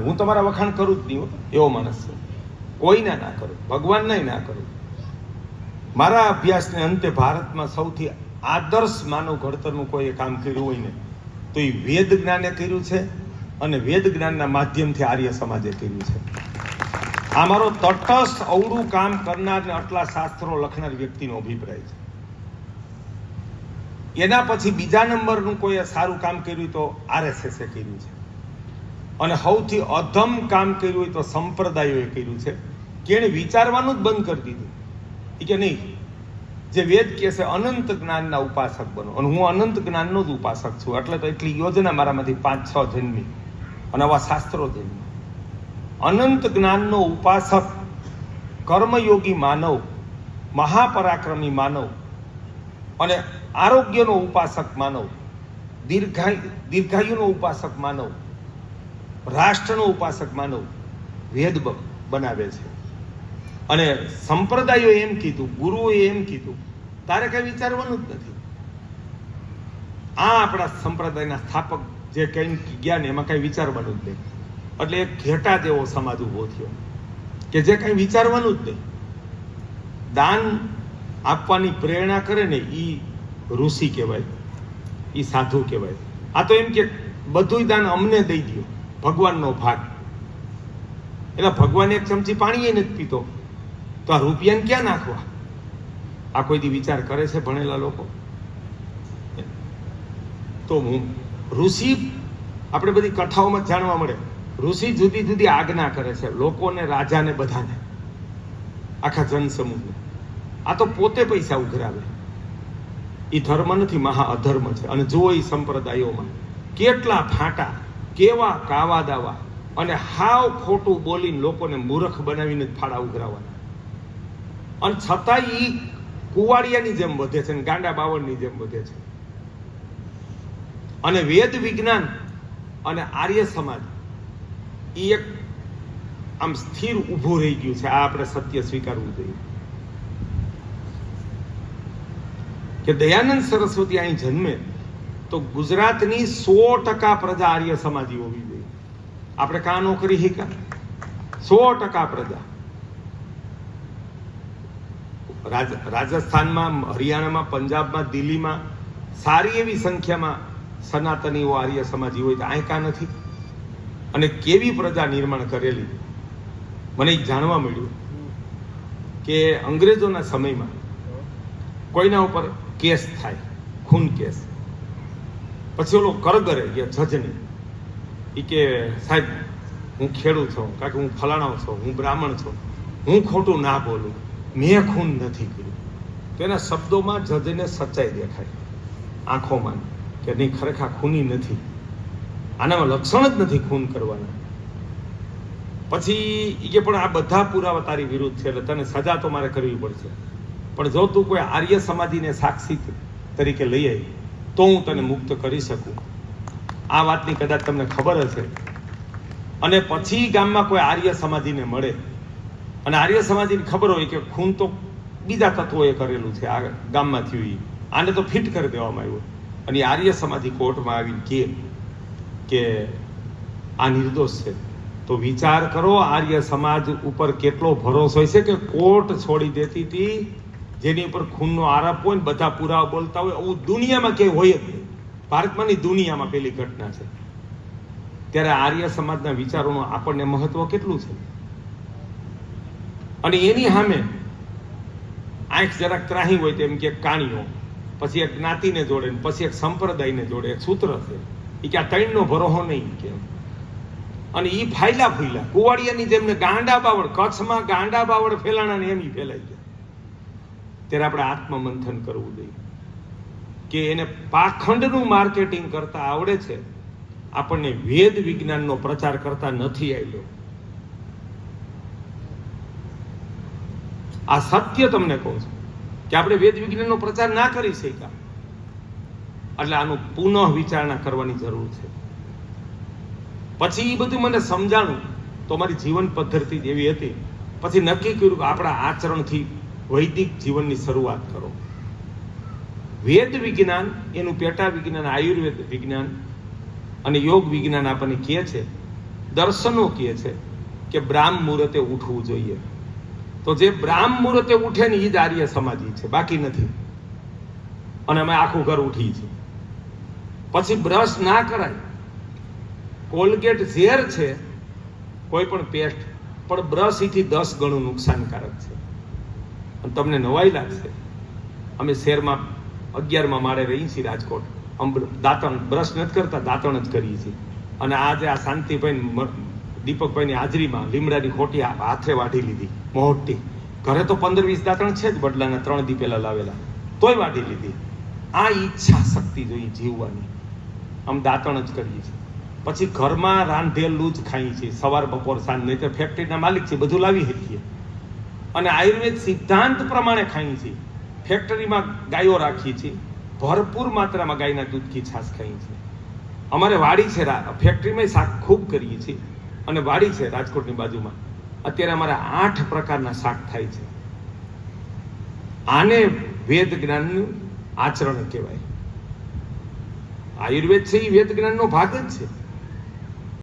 હું તમારા વખાણ કરું જ નહીં. એવો માણસ છું. કોઈને ના કરું, ભગવાનને ના કરું. મારા અભ્યાસને અંતે ભારતમાં સૌથી આદર્શ માનવ ઘડતરનું કોઈ કામ કર્યું હોય ને, તો એ વેદ જ્ઞાને કર્યું છે અને વેદ જ્ઞાનના માધ્યમથી આર્ય સમાજે કર્યું છે. આ મારો તટસ્થ, અવળું કામ કરનાર ને આટલા શાસ્ત્રો લખનાર વ્યક્તિનો અભિપ્રાય છે. એના પછી બીજા નંબરનું કોઈ સારું કામ કર્યું તો આરએસએસે કર્યું છે. અને સૌથી અધમ કામ કર્યું હોય તો સંપ્રદાયોએ કર્યું છે. કે એણે વિચારવાનું જ બંધ કરી દીધું. એ કે નહીં, જે વેદ કહે છે અનંત જ્ઞાનના ઉપાસક બનો. અને હું અનંત જ્ઞાનનો જ ઉપાસક છું. એટલે તો એટલી યોજના મારામાંથી પાંચ છ જન્મી. અને આવા શાસ્ત્રો જન્મી. અનંત જ્ઞાનનો ઉપાસક, કર્મયોગી માનવ, મહાપરાક્રમી માનવ અને આરોગ્યનો ઉપાસક માનવ દીર્ઘાય દીર્ઘાયુનો ઉપાસક માનવ રાષ્ટ્રનો ઉપાસક માનવ વેદ બનાવે છે. અને સંપ્રદાયો એમ કીધું, ગુરુઓએ એમ કીધું, તારે કઈ વિચારવાનું જ નથી. આ આપણા સંપ્રદાયના સ્થાપક જે કંઈ ગયા ને એમાં કઈ વિચારવાનું જ નહીં. એટલે એક ઘેટા જેવો સમાજ ઊભો થયો કે જે કઈ વિચારવાનું જ નહીં. દાન આપવાની પ્રેરણા કરે ને એ ઋષિ કહેવાય એ સાધુ કહેવાય. આ તો એમ કે બધુંય દાન અમને દઈ દો ભગવાનનો ભાગ. એટલે ભગવાન એક ચમચી પાણી નથી પીતો. તો આ રૂપિયાને ક્યાં નાખવા? આ કોઈ દી વિચાર કરે છે ભણેલા લોકો? તો હું, ઋષિ આપણે બધી કથાઓમાં જાણવા મળે. ઋષિ જુદી જુદી આજ્ઞા કરે છે, લોકોને, રાજાને, બધાને. આખા જનસમૂહને. આ તો પોતે પૈસા ઉઘરાવે. એ ધર્મ નથી, મહા અધર્મ છે. અને જુઓ એ સંપ્રદાયોમાં કેટલા ફાંટા કેવા કાવા દાવા અને હાવ ખોટું બોલીને લોકોને મૂર્ખ બનાવીને ફાડા ઉઘરાવાના. અને છતાંય એ કુવાડિયાની જેમ વધે છે અને ગાંડા બાવળની જેમ વધે છે. અને વેદ વિજ્ઞાન અને આર્ય સમાજ એ એક આમ સ્થિર ઊભું રહી ગયું છે. આ આપણે સત્ય સ્વીકારવું જોઈએ. કે દયાનંદ સરસ્વતી અહીં જન્મે તો ગુજરાતની સો ટકા પ્રજા આર્ય સમાજી હોવી જોઈએ. આપણે કા નોકરી હિકા સો ટકા પ્રજા. રાજ- રાજસ્થાનમાં, હરિયાણામાં, પંજાબમાં, દિલ્હીમાં સારી એવી સંખ્યામાં સનાતનીઓ આર્ય સમાજી હોય તો અહીં કા નથી? અને કેવી પ્રજા નિર્માણ કરેલી? મને જાણવા મળ્યું કે અંગ્રેજોના સમયમાં કોઈના ઉપર કેસ થાય, ખૂન કેસ. પછી ઓલો કરગરે કે જજને એ કે સાહેબ, હું ખેડૂત છું, કારણ કે હું ફલાણો છું, હું બ્રાહ્મણ છું. હું ખોટું ના બોલું. મેં ખૂન નથી કર્યું. તો એના શબ્દોમાં જજને સચ્ચાઈ દેખાય. આંખોમાં કે નહીં, ખરેખર ખૂની નથી. આનામાં લક્ષણ જ નથી ખૂન કરવાના. પછી એ કે પણ આ બધા પુરાવા તારી વિરુદ્ધ છે, એટલે તને સજા તો મારે કરવી પડશે. પણ જો તું કોઈ આર્ય સમાધિને સાક્ષી તરીકે લઈ આવી તો હું તને મુક્ત કરી શકું. આ વાતની કદાચ તમને ખબર હશે. અને પછી ગામમાં કોઈ આર્ય સમાધિને મળે. અને આર્ય સમાધિને ખબર હોય કે ખૂન તો બીજા તત્વોએ કરેલું છે આ ગામમાં થયું આને તો ફિટ કરી દેવામાં આવ્યું. અને આર્ય સમાધિ કોર્ટમાં આવીને કહે કે આ નિર્દોષ છે. તો વિચાર કરો, આર્ય સમાજ ઉપર કેટલો ભરોસો હોય છે કે કોર્ટ છોડી દેતી હતી જેની ઉપર ખૂનનો આરોપ હોય ને બધા પુરાવા બોલતા હોય, આવું દુનિયામાં ક્યાંય હોય જ નહીં. ભારતમાંની દુનિયામાં પેલી ઘટના છે. ત્યારે આર્ય સમાજના વિચારોનું આપણને મહત્વ કેટલું છે? અને એની સામે આંખ જરાક ત્રાહી હોય તેમ કે કાણીઓ, પછી એક જ્ઞાતિને જોડે પછી એક સંપ્રદાયને જોડે એક સૂત્ર છે. એ કે આ ત્રણનો ભરોહો નહીં કે અને એ ફાયલા ફૂલા કુવાડિયાની જેમને ગાંડા બાવળ, કચ્છમાં ગાંડા બાવળ ફેલાણા ને એમ ફેલાય ત્યારે આપણે આત્મમંથન કરવું જોઈએ. કે એને પાખંડનું માર્કેટિંગ કરતા આવડે છે. આપણને વેદ વિજ્ઞાનનો પ્રચાર કરતા નથી આવ્યો. આ સત્ય તમને કહું છું કે આપણે વેદ વિજ્ઞાનનો પ્રચાર ના કરી શક્યા. એટલે આનું પુનઃ વિચારણા કરવાની જરૂર છે. પછી એ બધું મને સમજાણું. તો મારી જીવન પદ્ધતિ જ એવી હતી. પછી નક્કી કર્યું કે આપણા આચરણથી વૈદિક જીવનની શરૂઆત કરો. વેદ વિજ્ઞાન, એનું પેટા વિજ્ઞાન, આયુર્વેદ વિજ્ઞાન અને યોગ વિજ્ઞાન આપણને કહે છે, દર્શનો કહે છે કે બ્રાહ્મ મુહૂર્તે ઉઠવું જોઈએ. તો જે બ્રાહ્મ મુહૂર્તે ઉઠે ને એ જ આર્ય સમાધિ છે, બાકી નથી. અને અમે આખું ઘર ઉઠી છે. પછી બ્રશ ના કરાય. કોલગેટ ઝેર છે, કોઈ પણ પેસ્ટ, પણ બ્રશ એથી દસ ગણું નુકસાનકારક છે. તમને નવાઈ લાગશે અમે શહેરમાં અગિયારમાં માળે રહી છીએ રાજકોટ દાંતણ બ્રશ નથી કરતા, દાંતણ જ કરીએ છીએ. અને આજે આ શાંતિભાઈ દીપકભાઈની હાજરીમાં લીમડાની ખોટી હાથે વાઢી લીધી, મોટી. ઘરે તો પંદર વીસ દાંતણ છે જ, બદલાના ત્રણ દી પહેલા લાવેલા. તોય વાઢી લીધી. આ ઈચ્છા શક્તિ જોઈએ જીવવાની. આમ દાંતણ જ કરીએ છીએ. પછી ઘરમાં રાંધેલું જ ખાઈએ છીએ. સવાર બપોર સાંજ નહીં તો ફેક્ટરીના માલિક છે બધું લાવી શકીએ. અને આયુર્વેદ સિદ્ધાંત પ્રમાણે ખાઈએ છીએ ફેક્ટરીમાં ગાયો રાખીએ છીએ. ભરપૂર માત્રામાં ગાયના દૂધની છાશ ખાઈએ છીએ અમારે વાડી છે ફેક્ટરીમાં શાક ખૂબ કરીએ છીએ. અને વાડી છે રાજકોટની બાજુમાં. અત્યારે અમારા આઠ પ્રકારના શાક થાય છે. આને વેદ જ્ઞાનનું આચરણ કહેવાય. આયુર્વેદ છે એ વેદ જ્ઞાનનો ભાગ જ છે.